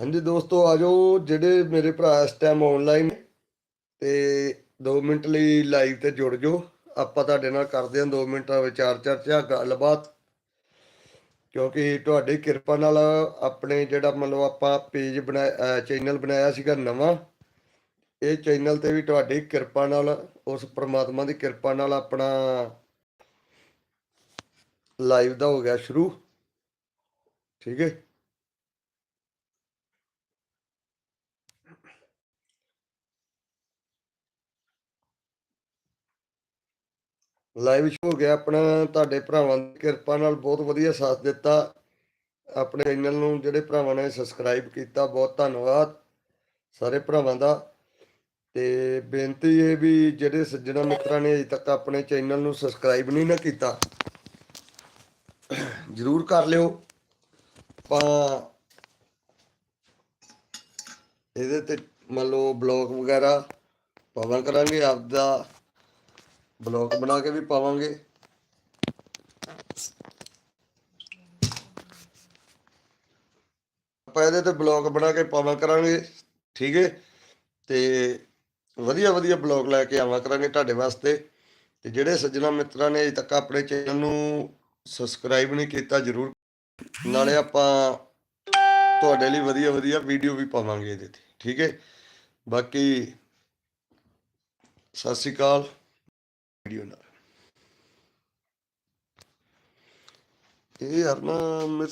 ਹਾਂਜੀ ਦੋਸਤੋ ਆਜੋ ਜਿਹੜੇ ਮੇਰੇ ਭਰਾ ਇਸ ਟਾਈਮ ਆਨਲਾਈਨ ਤੇ 2 ਮਿੰਟ ਲਈ ਲਾਈਵ ਤੇ ਜੁੜ ਜਾਓ। ਆਪਾਂ ਤੁਹਾਡੇ ਨਾਲ ਕਰਦੇ ਹਾਂ 2 ਮਿੰਟ ਵਿਚਾਰ ਚਰਚਾ, ਗੱਲਬਾਤ। ਕਿਉਂਕਿ ਤੁਹਾਡੀ ਕਿਰਪਾ ਨਾਲ ਆਪਣੇ ਜਿਹੜਾ ਮਤਲਬ ਆਪਾਂ ਪੇਜ ਬਣਾਇਆ ਚੈਨਲ ਬਣਾਇਆ ਸੀਗਾ ਨਵਾਂ, ਇਹ ਚੈਨਲ ਤੇ ਵੀ ਤੁਹਾਡੀ ਕਿਰਪਾ ਨਾਲ, ਉਸ ਪ੍ਰਮਾਤਮਾ ਦੀ ਕਿਰਪਾ ਨਾਲ ਆਪਣਾ ਲਾਈਵ ਦਾ ਹੋ ਗਿਆ ਸ਼ੁਰੂ। ਠੀਕ ਹੈ? ਲਾਈਵ ਸ਼ੋ ਹੋ ਗਿਆ ਆਪਣਾ, ਤੁਹਾਡੇ ਭਰਾਵਾਂ ਦੀ ਕਿਰਪਾ ਨਾਲ ਬਹੁਤ ਵਧੀਆ ਸਾਥ ਦਿੱਤਾ। ਆਪਣੇ ਚੈਨਲ ਨੂੰ ਜਿਹੜੇ ਭਰਾਵਾਂ ਨੇ ਸਬਸਕ੍ਰਾਈਬ ਕੀਤਾ, ਬਹੁਤ ਧੰਨਵਾਦ ਸਾਰੇ ਭਰਾਵਾਂ ਦਾ। ਤੇ ਬੇਨਤੀ ਇਹ ਵੀ ਜਿਹੜੇ ਸੱਜਣਾ ਮਿੱਤਰਾਂ ਨੇ ਅਜੇ ਤੱਕ ਆਪਣੇ ਚੈਨਲ ਨੂੰ ਸਬਸਕ੍ਰਾਈਬ ਨਹੀਂ ਨਾ ਕੀਤਾ, ਜਰੂਰ ਕਰ ਲਿਓ। ਆਪਾਂ ਇਹਦੇ ਤੇ ਮੰਨ ਲਓ ਬਲੌਗ ਵਗੈਰਾ ਪਾਵਾਂ ਕਰਾਂਗੇ ਆਪਦਾ। ਬਲੌਗ ਬਣਾ ਕੇ ਵੀ ਪਾਵਾਂਗੇ। ਆਪਾਂ ਇਹਦੇ ਤੇ ਬਲੌਗ ਬਣਾ ਕੇ ਪਾਵਾਂ ਕਰਾਂਗੇ, ਠੀਕ ਹੈ ਤੇ ਵਧੀਆ ਵਧੀਆ ਬਲੌਗ ਲੈ ਕੇ ਆਵਾਂ ਕਰਾਂਗੇ ਤੁਹਾਡੇ ਵਾਸਤੇ। ਤੇ ਜਿਹੜੇ ਸੱਜਣਾ ਮਿੱਤਰਾਂ ਨੇ ਅਜੇ ਤੱਕ ਆਪਣੇ ਚੈਨਲ ਨੂੰ ਸਬਸਕ੍ਰਾਈਬ ਨਹੀਂ ਕੀਤਾ ਜਰੂਰ, ਨਾਲੇ ਆਪਾਂ ਤੁਹਾਡੇ ਲਈ ਵਧੀਆ ਵਧੀਆ ਵੀਡੀਓ ਵੀ ਪਾਵਾਂਗੇ ਇਹਦੇ ਤੇ, ਠੀਕ ਹੈ ਬਾਕੀ ਸਤਿ ਸ਼੍ਰੀ ਅਕਾਲ। ਵੀਡੀਓ ਨਾਲ ਇਹ ਯਾਰ ਨਾ ਮੇਰੇ